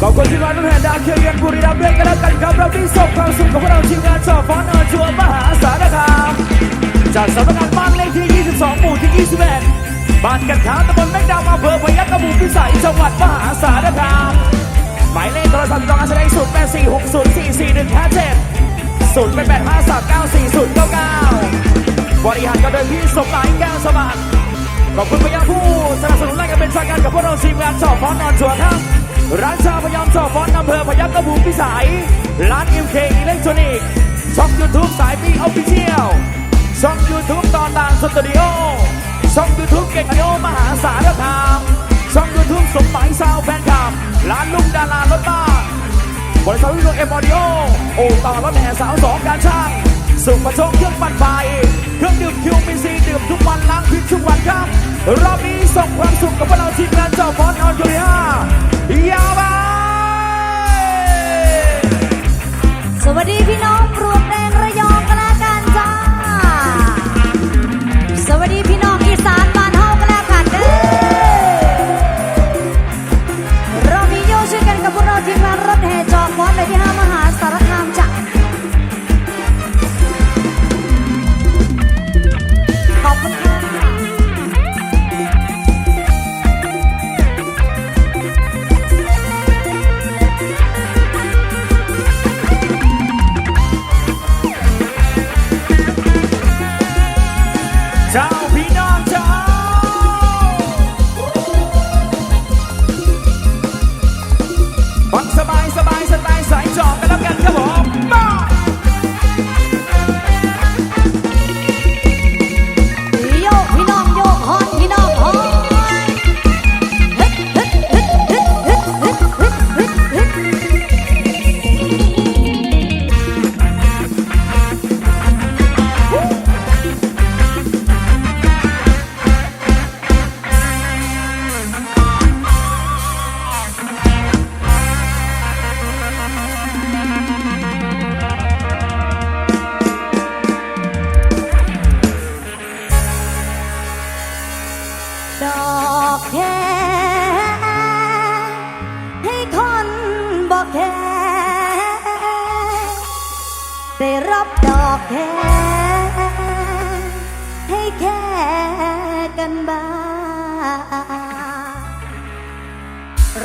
ขอบคุณที่มานทุกแห่งดาวเคียวเย็นบุรีรัมย์ด้วยกันแล้วกันครับเราที่ส่งความสุขของพวกเราทีมงานจอฟ้อนออนทัวร์มหาสารคามจากสำนักงานบ้านเลขที่ 22 หมู่ที่ 21 บ้านกันขาวตำบลแม่ดาวอำเภอพยัคฆ์กระบูพิสัยจังหวัดมหาสารคามหมายเลขโทรศัพท์จองการแสดงศูนย์แปดสี่หกศูนย์สี่สี่หนึ่งห้าเจ็ดศูนย์แปดแปดห้าสามเก้าสี่ศูนย์เก้าเก้าบริหารก็โดยพี่สมหมายแก้วสมัครขอบคุณไปยังผู้สนับสนุนรายการเป็นทางการกับพวกเราทีมงานจอบฟอนนอนชัวร์ครับ ร้านชาพยอมจอบฟอนอำเภอพยัคฆ์กระบุพิสัย ร้านเอ็มเคอิเล็กทรอนิกส์ช่องยูทูบสายปีออฟฟิเชียลช่องยูทูบตอนต่างสตูดิโอช่องยูทูบเก่งอโยมหาสารคามช่องยูทูบสมหมายซาวแฟนคลับ ร้านลุงดารารถบ้านบริษัทวิโรเอ็มออดิโอโอต่อรถแห่สาวสองการช่างสุขประชงเครื่องปั่นไฟเครื่องดื่มคิวมีซีดื่มทุกวันล้างพิษทุกวันครับรอบนี้ส่งความสุขกับพวกเราทีมงานเจ้าฟอนออนยูริฮา ยาวไปสวัสดีพี่น้องรวม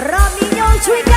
รอบนี้โยช่วยกัน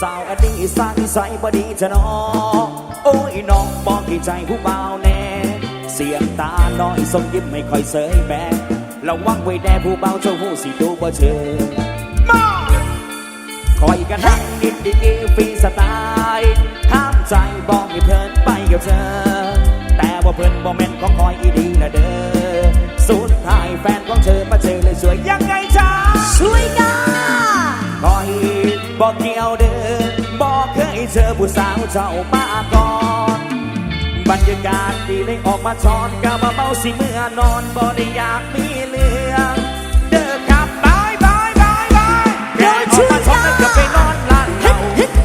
สาวอันนี้สร้างนิสัยบดีจะนอโอ้ยน้องบอกที่ใจผู้เบาแน่ เสียงตาน้อยสมยิ้มไม่ค่อยเสยแบกระวังไว้แน่ผู้เบาเจ้าหูสิดูบ่เชยมาคอยกันนั่งนิดดีฟรีสไตล์ห้ามใจบอกให้เพิ่นไปกับเธอ แต่ว่าเพิ่นบ่แม่นของคอยอีดีนะเด้อสุดท้ายแฟนของเธอมาเจอเลยสวยยังไงจ้าช่วยกันคอย บอกเกี่ยวเด้อบอกเคยเจอผู้สาวเจ้ามาก่อน บรรยากาศดีเลยออกมาช้อนกะมาเมาสิเมื่อนอนบ่ได้อยากมีเรื่องเด้อครับบายบายบายบายแค่ออกมาช้อนแล้วเกือบไปนอนร้านเรา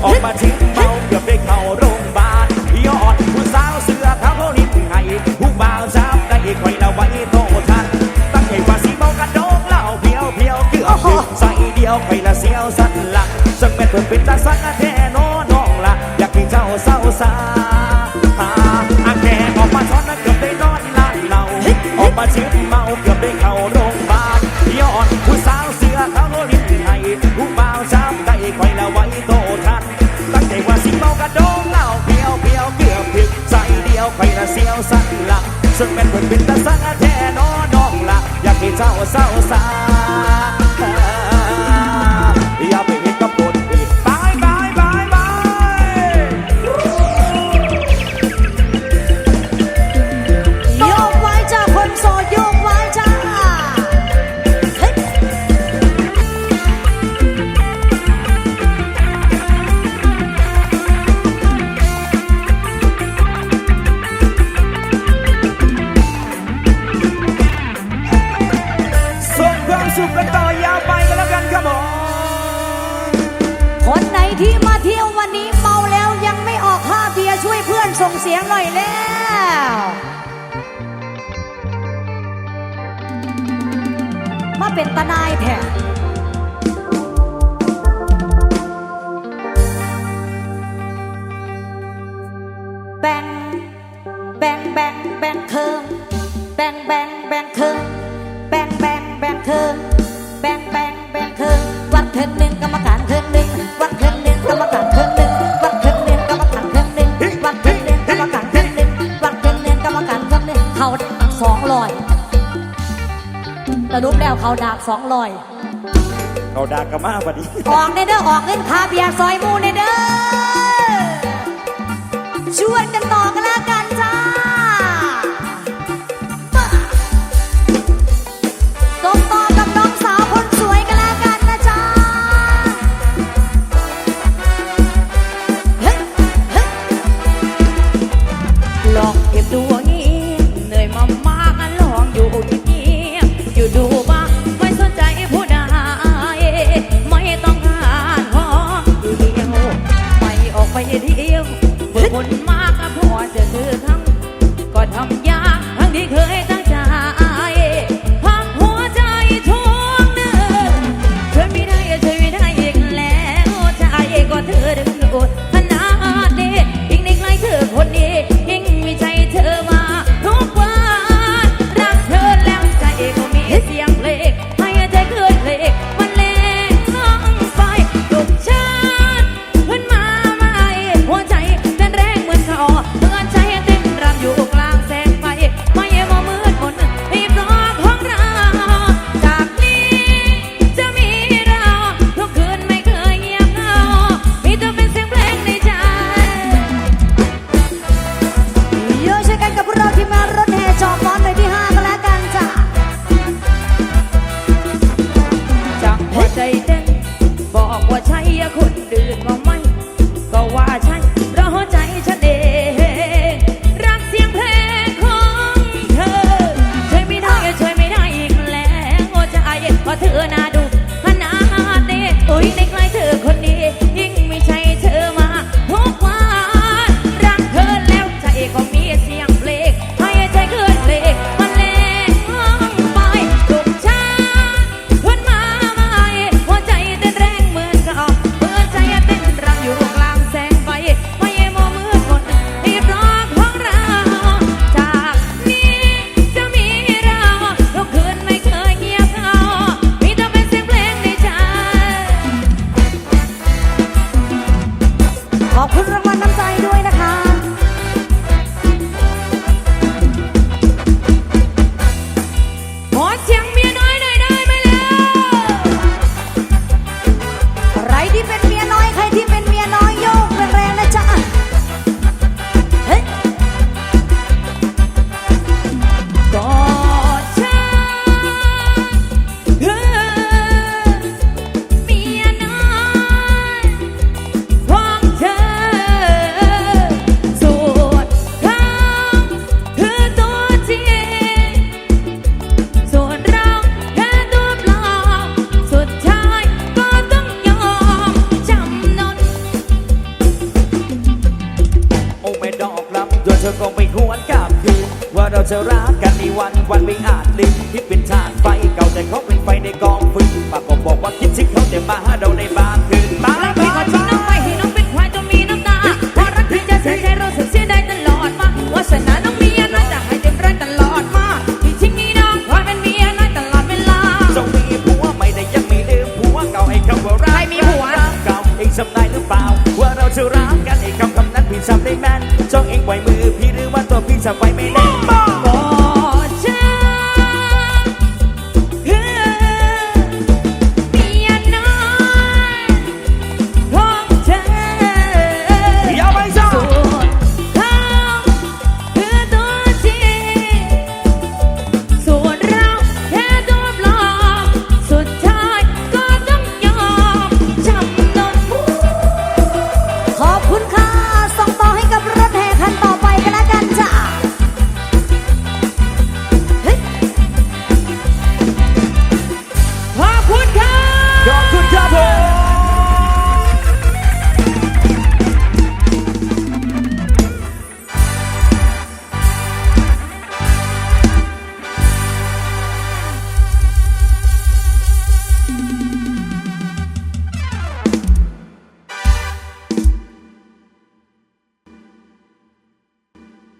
ออกมาทิ้งเมาเกือบได้เข้าโรงพยาบาลยอดผู้สาวเสื้อขาวเขาลิ้นไห้ผู้บ่าวจับได้คอยละไว้โตทันตั้งใจว่าสิเมากระโดงเหล้าเพียวเพียวเกือบถึงใส่เดียวคอยละเสียวสันหลัง ซึ่งแม่นเพิ่นเป็นตาสังแท้นอน้องละอยากให้เจ้าเศร้าสาอาแกออกมาช้อนนั้นเกือบได้นอนลานเหล่าออกมาชิมเมาเกือบได้เข้าโรงพยาบาลยอดผู้สาวเสือขาวโนลิ้นไห้ผู้บ่าวช้ำได้คอยละไว้โตทันตั้งใจว่าสิเมากระโดงเหล้าเพียวเพียวเกือบถึงใจเดียวคอยละเสียวสันหลังซึ่งแม่นเพิ่นเป็นตาสั สุขกันต่อยาวไปกันแล้วกันครับผมคนไหนที่มาเที่ยววันนี้เมาแล้วยังไม่ออกค่าเบียร์ช่วยเพื่อนส่งเสียงหน่อยแล้วมาเป็นตานายแท้แบ่งแบ่งแบ่งแบ่งเคิงแบ่งแบ่งแบ่งเคิง เขาดากสองลอยเขาด่ากกันมาพอดีออกในเด้อออกเงินคาเบียร์ซอยหมูในเด้อช่วยกันต่อกัน aceite.